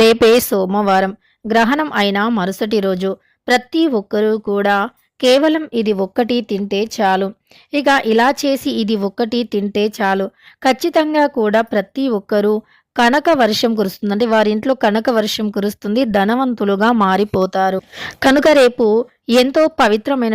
రేపే సోమవారం. గ్రహణం అయిన మరుసటి రోజు ప్రతి ఒక్కరూ కూడా కేవలం ఇది ఒక్కటి తింటే చాలు. ఇక ఇలా చేసి ఇది ఒక్కటి తింటే చాలు. ఖచ్చితంగా కూడా ప్రతి ఒక్కరూ కనక వర్షం కురుస్తుంది. అంటే వారి ఇంట్లో కనక వర్షం కురుస్తుంది ధనవంతులుగా మారిపోతారు. కనుక రేపు ఎంతో పవిత్రమైన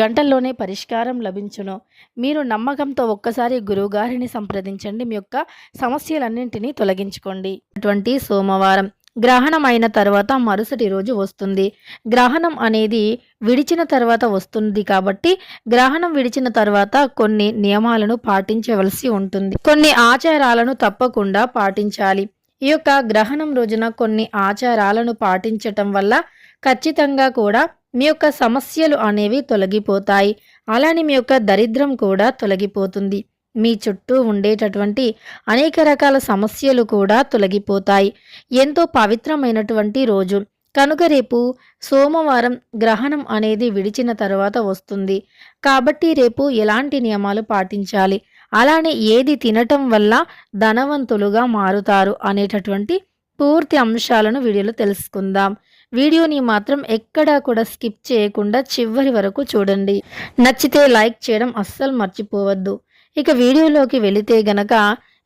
గంటల్లోనే పరిష్కారం లభించును. మీరు నమ్మకంతో ఒక్కసారి గురువుగారిని సంప్రదించండి. మీ యొక్క సమస్యలన్నింటినీ తొలగించుకోండి. అటువంటి సోమవారం గ్రహణం అయిన తర్వాత మరుసటి రోజు వస్తుంది. గ్రహణం అనేది విడిచిన తర్వాత వస్తుంది కాబట్టి గ్రహణం విడిచిన తర్వాత కొన్ని నియమాలను పాటించవలసి ఉంటుంది. కొన్ని ఆచారాలను తప్పకుండా పాటించాలి. ఈ యొక్క గ్రహణం రోజున కొన్ని ఆచారాలను పాటించటం వల్ల ఖచ్చితంగా కూడా మీ యొక్క సమస్యలు అనేవి తొలగిపోతాయి. అలానే మీ యొక్క దరిద్రం కూడా తొలగిపోతుంది. మీ చుట్టూ ఉండేటటువంటి అనేక రకాల సమస్యలు కూడా తొలగిపోతాయి. ఎంతో పవిత్రమైనటువంటి రోజు. కనుక రేపు సోమవారం గ్రహణం అనేది విడిచిన తర్వాత వస్తుంది. కాబట్టి రేపు ఎలాంటి నియమాలు పాటించాలి? అలానే ఏది తినటం వల్ల ధనవంతులుగా మారుతారు అనేటటువంటి పూర్తి అంశాలను వీడియోలో తెలుసుకుందాం. వీడియోని మాత్రం ఎక్కడా కూడా స్కిప్ చేయకుండా చివరి వరకు చూడండి. నచ్చితే లైక్ చేయడం అస్సలు మర్చిపోవద్దు. ఇక వీడియోలోకి వెళితే గనక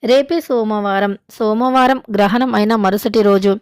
రేపే సోమవారం సోమవారం గ్రహణం అయిన మరుసటి రోజు.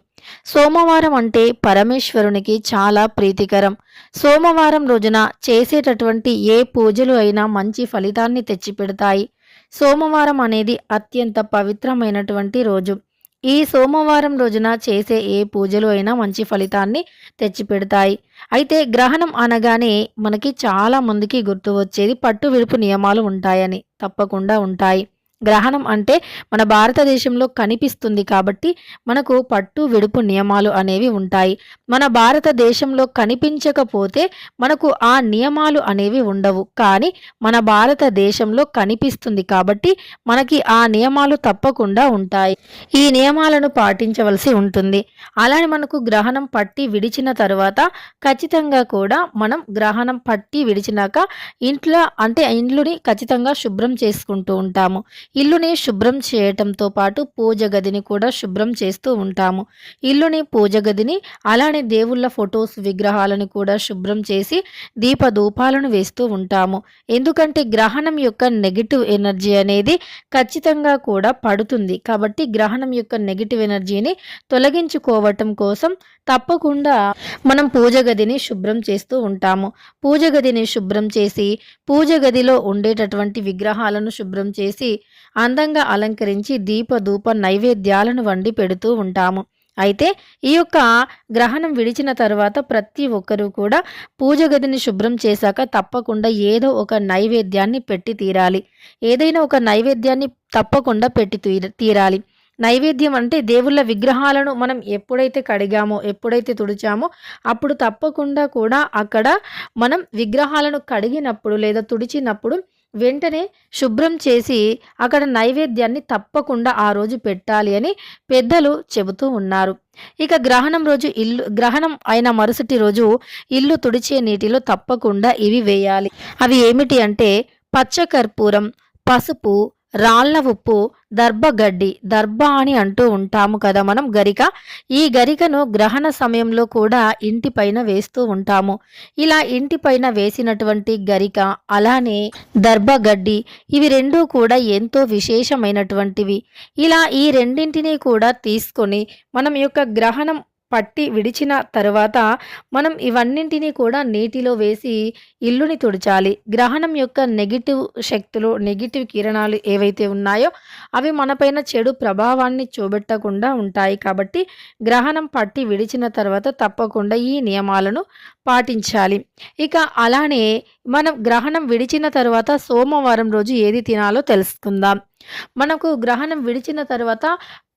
సోమవారం అంటే పరమేశ్వరునికి చాలా ప్రీతికరం. సోమవారం రోజున చేసేటటువంటి ఏ పూజలు అయినా మంచి ఫలితాన్ని తెచ్చిపెడతాయి. సోమవారం అనేది అత్యంత పవిత్రమైనటువంటి రోజు. ఈ సోమవారం రోజున చేసే ఏ పూజలు అయినా మంచి ఫలితాన్ని తెచ్చిపెడతాయి. అయితే గ్రహణం అనగానే మనకి చాలా మందికి గుర్తు వచ్చేది పట్టు విడుపు నియమాలు ఉంటాయని తప్పకుండా ఉంటాయి. గ్రహణం అంటే మన భారతదేశంలో కనిపిస్తుంది కాబట్టి మనకు పట్టు విడుపు నియమాలు అనేవి ఉంటాయి. మన భారతదేశంలో కనిపించకపోతే మనకు ఆ నియమాలు అనేవి ఉండవు. కానీ మన భారతదేశంలో కనిపిస్తుంది కాబట్టి మనకి ఆ నియమాలు తప్పకుండా ఉంటాయి. ఈ నియమాలను పాటించవలసి ఉంటుంది. అలానే మనకు గ్రహణం పట్టి విడిచిన తర్వాత ఖచ్చితంగా కూడా మనం గ్రహణం పట్టి విడిచినాక ఇంట్లో అంటే ఇండ్లుని ఖచ్చితంగా శుభ్రం చేసుకుంటూ ఉంటాము. ఇల్లుని శుభ్రం చేయటంతో పాటు పూజ గదిని కూడా శుభ్రం చేస్తూ ఉంటాము. ఇల్లుని పూజ గదిని అలానే దేవుళ్ళ ఫొటోస్ విగ్రహాలను కూడా శుభ్రం చేసి దీపధూపాలను వేస్తూ ఉంటాము. ఎందుకంటే గ్రహణం యొక్క నెగిటివ్ ఎనర్జీ అనేది ఖచ్చితంగా కూడా పడుతుంది. కాబట్టి గ్రహణం యొక్క నెగిటివ్ ఎనర్జీని తొలగించుకోవటం కోసం తప్పకుండా మనం పూజ గదిని శుభ్రం చేస్తూ ఉంటాము. పూజ గదిని శుభ్రం చేసి పూజ గదిలో ఉండేటటువంటి విగ్రహాలను శుభ్రం చేసి అందంగా అలంకరించి దీపధూప నైవేద్యాలను వండి పెడుతూ ఉంటాము. అయితే ఈ యొక్క గ్రహణం విడిచిన తర్వాత ప్రతి ఒక్కరూ కూడా పూజ గదిని శుభ్రం చేశాక తప్పకుండా ఏదో ఒక నైవేద్యాన్ని పెట్టి తీరాలి. ఏదైనా ఒక నైవేద్యాన్ని తప్పకుండా పెట్టి తీరాలి. నైవేద్యం అంటే దేవుళ్ళ విగ్రహాలను మనం ఎప్పుడైతే కడిగామో ఎప్పుడైతే తుడిచామో అప్పుడు తప్పకుండా కూడా అక్కడ మనం విగ్రహాలను కడిగినప్పుడు లేదా తుడిచినప్పుడు వెంటనే శుభ్రం చేసి అక్కడ నైవేద్యాన్ని తప్పకుండా ఆ రోజు పెట్టాలి అని పెద్దలు చెబుతూ ఉన్నారు. ఇక గ్రహణం రోజు ఇల్లు గ్రహణం అయిన మరుసటి రోజు ఇల్లు తుడిచే నీటిలో తప్పకుండా ఇవి వేయాలి. అవి ఏమిటి అంటే పచ్చకర్పూరం పసుపు రాళ్ళ ఉప్పు దర్భగడ్డి దర్భ అని అంటూ ఉంటాము కదా మనం గరిక. ఈ గరికను గ్రహణ సమయంలో కూడా ఇంటిపైన వేస్తూ ఉంటాము. ఇలా ఇంటిపైన వేసినటువంటి గరిక అలానే దర్భగడ్డి ఇవి రెండూ కూడా ఎంతో విశేషమైనటువంటివి. ఇలా ఈ రెండింటినీ కూడా తీసుకొని మనం యొక్క గ్రహణం పట్టి విడిచిన తర్వాత మనం ఇవన్నింటినీ కూడా నీటిలో వేసి ఇల్లుని తుడిచాలి. గ్రహణం యొక్క నెగిటివ్ శక్తులు నెగిటివ్ కిరణాలు ఏవైతే ఉన్నాయో అవి మనపైన చెడు ప్రభావాన్ని చూపెట్టకుండా ఉంటాయి. కాబట్టి గ్రహణం పట్టి విడిచిన తర్వాత తప్పకుండా ఈ నియమాలను పాటించాలి. ఇక అలానే మనం గ్రహణం విడిచిన తర్వాత సోమవారం రోజు ఏది తినాలో తెలుసుకుందాం. మనకు గ్రహణం విడిచిన తర్వాత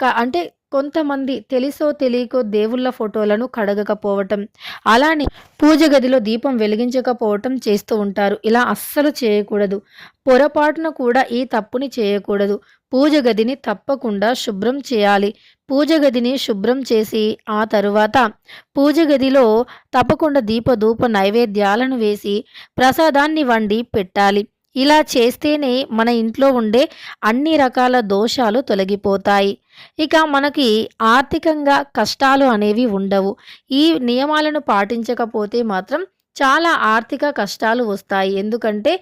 క అంటే కొంతమంది తెలిసో తెలియకో దేవుళ్ళ ఫోటోలను కడగకపోవటం, అలానే పూజ గదిలో దీపం వెలిగించకపోవటం చేస్తూ ఉంటారు. ఇలా అస్సలు చేయకూడదు. పొరపాటున కూడా ఈ తప్పుని చేయకూడదు. పూజ గదిని తప్పకుండా శుభ్రం చేయాలి. పూజ గదిని శుభ్రం చేసి ఆ తరువాత పూజ గదిలో తప్పకుండా దీపధూప నైవేద్యాలను వేసి ప్రసాదాన్ని వండి పెట్టాలి. ఇలా చేస్తేనే మన ఇంట్లో ఉండే అన్ని రకాల దోషాలు తొలగిపోతాయి. ఇక మనకి ఆర్థికంగా కష్టాలు అనేవి ఉండవు. ఈ నియమాలను పాటించకపోతే మాత్రం చాలా ఆర్థిక కష్టాలు వస్తాయి. ఎందుకంటే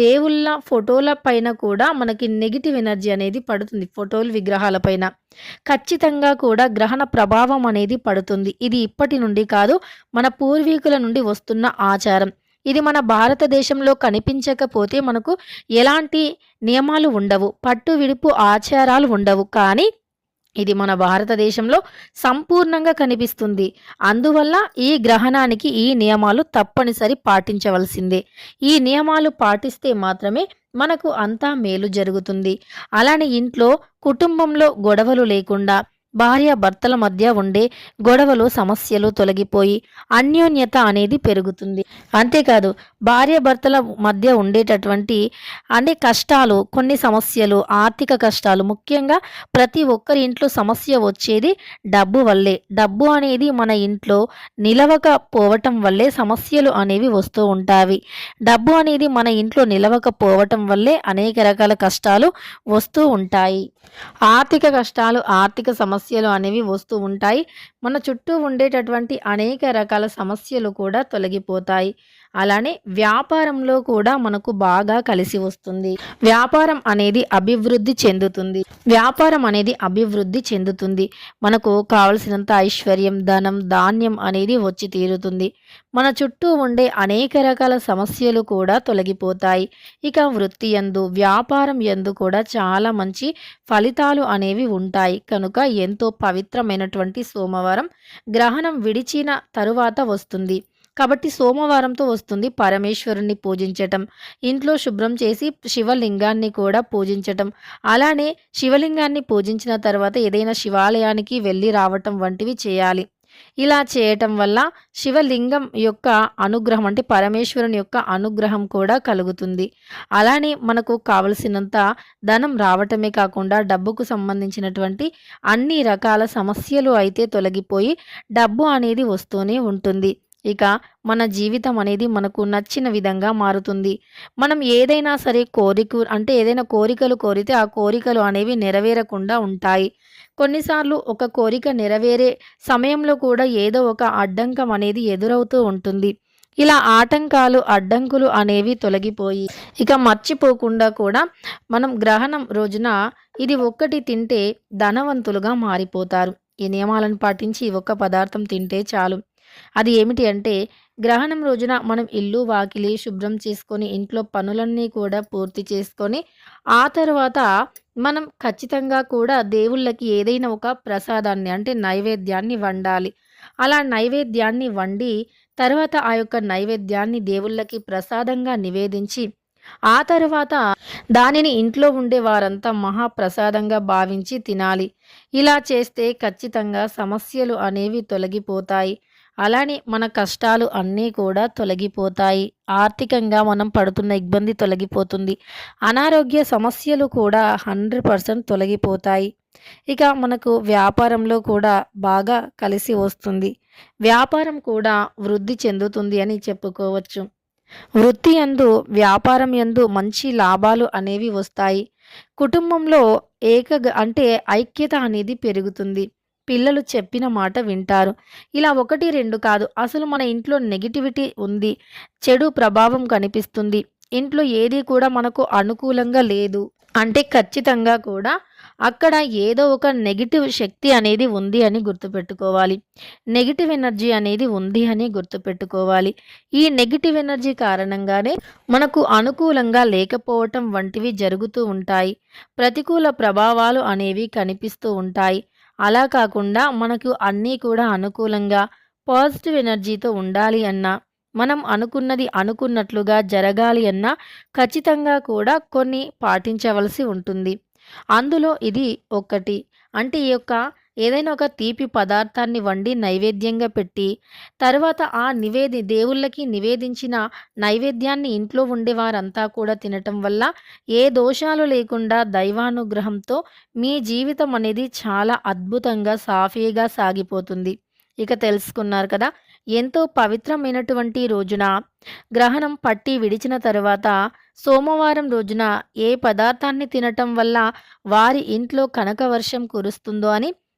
దేవుళ్ళ ఫోటోల పైన కూడా మనకి నెగిటివ్ ఎనర్జీ అనేది పడుతుంది. ఫోటోలు విగ్రహాల పైన. ఖచ్చితంగా కూడా గ్రహణ ప్రభావం అనేది పడుతుంది. ఇది ఇప్పటి నుండి కాదు మన పూర్వీకుల నుండి వస్తున్న ఆచారం. ఇది మన భారతదేశంలో కనిపించకపోతే మనకు ఎలాంటి నియమాలు ఉండవు. పట్టు విడుపు ఆచారాలు ఉండవు. కానీ ఇది మన భారతదేశంలో సంపూర్ణంగా కనిపిస్తుంది. అందువల్ల ఈ గ్రహణానికి ఈ నియమాలు తప్పనిసరి పాటించవలసిందే. ఈ నియమాలు పాటిస్తే మాత్రమే మనకు అంతా మేలు జరుగుతుంది. అలానే ఇంట్లో కుటుంబంలో గొడవలు లేకుండా భార్యాభర్తల మధ్య ఉండే గొడవలు, సమస్యలు తొలగిపోయి అన్యోన్యత అనేది పెరుగుతుంది. అంతేకాదు భార్యాభర్తల మధ్య ఉండేటటువంటి అనే కష్టాలు, కొన్ని సమస్యలు, ఆర్థిక కష్టాలు ముఖ్యంగా ప్రతి ఒక్కరి ఇంట్లో సమస్య వచ్చేది డబ్బు వల్లే. డబ్బు అనేది మన ఇంట్లో నిలవకపోవటం వల్లే సమస్యలు అనేవి వస్తూ ఉంటాయి డబ్బు అనేది మన ఇంట్లో నిలవకపోవటం వల్లే అనేక రకాల కష్టాలు వస్తూ ఉంటాయి. ఆర్థిక కష్టాలు, ఆర్థిక సమస్య సమస్యలు అనేవి వస్తూ ఉంటాయి. మన చుట్టూ ఉండేటటువంటి అనేక రకాల సమస్యలు కూడా తొలగిపోతాయి. అలానే వ్యాపారంలో కూడా మనకు బాగా కలిసి వస్తుంది. వ్యాపారం అనేది అభివృద్ధి చెందుతుంది. వ్యాపారం అనేది అభివృద్ధి చెందుతుంది. మనకు కావలసినంత ఐశ్వర్యం, ధనం, ధాన్యం అనేది వచ్చి తీరుతుంది. మన చుట్టూ ఉండే అనేక రకాల సమస్యలు కూడా తొలగిపోతాయి. ఇక వృత్తి యందు, వ్యాపారం యందు కూడా చాలా మంచి ఫలితాలు అనేవి ఉంటాయి. కనుక ఎంతో పవిత్రమైనటువంటి సోమవారం గ్రహణం విడిచిన తరువాత వస్తుంది. కాబట్టి సోమవారంతో వస్తుంది. పరమేశ్వరుణ్ణి పూజించటం, ఇంట్లో శుభ్రం చేసి శివలింగాన్ని కూడా పూజించటం, అలానే శివలింగాన్ని పూజించిన తర్వాత ఏదైనా శివాలయానికి వెళ్ళి రావటం వంటివి చేయాలి. ఇలా చేయటం వల్ల శివలింగం యొక్క అనుగ్రహం అంటే పరమేశ్వరుని యొక్క అనుగ్రహం కూడా కలుగుతుంది. అలానే మనకు కావలసినంత ధనం రావటమే కాకుండా డబ్బుకు సంబంధించినటువంటి అన్ని రకాల సమస్యలు అయితే తొలగిపోయి డబ్బు అనేది వస్తూనే ఉంటుంది. ఇక మన జీవితం అనేది మనకు నచ్చిన విధంగా మారుతుంది. మనం ఏదైనా సరే కోరిక అంటే ఏదైనా కోరికలు కోరితే ఆ కోరికలు అనేవి నెరవేరకుండా ఉంటాయి. కొన్నిసార్లు ఒక కోరిక నెరవేరే సమయంలో కూడా ఏదో ఒక అడ్డంకం అనేది ఎదురవుతూ ఉంటుంది. ఇలా ఆటంకాలు, అడ్డంకులు అనేవి తొలగిపోయి ఇక మర్చిపోకుండా కూడా మనం గ్రహణం రోజున ఇది ఒక్కటి తింటే ధనవంతులుగా మారిపోతారు. ఈ నియమాలను పాటించి ఒక్క పదార్థం తింటే చాలు. అది ఏమిటి అంటే గ్రహణం రోజున మనం ఇల్లు, వాకిలి శుభ్రం చేసుకొని ఇంట్లో పనులన్నీ కూడా పూర్తి చేసుకొని ఆ తర్వాత మనం ఖచ్చితంగా కూడా దేవుళ్ళకి ఏదైనా ఒక ప్రసాదాన్ని అంటే నైవేద్యాన్ని వండాలి. అలా నైవేద్యాన్ని వండి తర్వాత ఆ యొక్క నైవేద్యాన్ని దేవుళ్ళకి ప్రసాదంగా నివేదించి ఆ తర్వాత దానిని ఇంట్లో ఉండే వారంతా మహాప్రసాదంగా భావించి తినాలి. ఇలా చేస్తే ఖచ్చితంగా సమస్యలు అనేవి తొలగిపోతాయి. అలానే మన కష్టాలు అన్నీ కూడా తొలగిపోతాయి. ఆర్థికంగా మనం పడుతున్న ఇబ్బంది తొలగిపోతుంది. అనారోగ్య సమస్యలు కూడా 100% తొలగిపోతాయి. ఇక మనకు వ్యాపారంలో కూడా బాగా కలిసి వస్తుంది. వ్యాపారం కూడా వృద్ధి చెందుతుంది అని చెప్పుకోవచ్చు. వృత్తి యందు, వ్యాపారం యందు మంచి లాభాలు అనేవి వస్తాయి. కుటుంబంలో ఏక అంటే ఐక్యత అనేది పెరుగుతుంది. పిల్లలు చెప్పిన మాట వింటారు. ఇలా 1, 2 కాదు అసలు మన ఇంట్లో నెగటివిటీ ఉంది. చెడు ప్రభావం కనిపిస్తుంది. ఇంట్లో ఏది కూడా మనకు అనుకూలంగా లేదు. అంటే ఖచ్చితంగా కూడా అక్కడ ఏదో ఒక నెగిటివ్ శక్తి అనేది ఉంది అని గుర్తుపెట్టుకోవాలి. నెగిటివ్ ఎనర్జీ అనేది ఉంది అని గుర్తుపెట్టుకోవాలి. ఈ నెగిటివ్ ఎనర్జీ కారణంగానే మనకు అనుకూలంగా లేకపోవటం వంటివి జరుగుతూ ఉంటాయి. ప్రతికూల ప్రభావాలు అనేవి కనిపిస్తూ ఉంటాయి. అలా కాకుండా మనకు అన్నీ కూడా అనుకూలంగా పాజిటివ్ ఎనర్జీతో ఉండాలి అన్నా, మనం అనుకున్నది అనుకున్నట్లుగా జరగాలి అన్నా ఖచ్చితంగా కూడా కొన్ని పాటించవలసి ఉంటుంది. అందులో ఇది ఒకటి. అంటే ఈ యొక్క ఏదైనా ఒక తీపి పదార్థాన్ని వండి నైవేద్యంగా పెట్టి, తర్వాత ఆ నివేది దేవుళ్ళకి నివేదించిన నైవేద్యాన్ని ఇంట్లో ఉండేవారంతా కూడా తినటం వల్ల ఏ దోషాలు లేకుండా దైవానుగ్రహంతో మీ జీవితం అనేది చాలా అద్భుతంగా, సాఫీగా సాగిపోతుంది. ఇక తెలుసుకున్నారు కదా! ఎంతో పవిత్రమైనటువంటి రోజున గ్రహణం పట్టి విడిచిన తరువాత సోమవారం రోజున ఏ పదార్థాన్ని తినటం వల్ల వారి ఇంట్లో కనక వర్షం కురుస్తుందో అని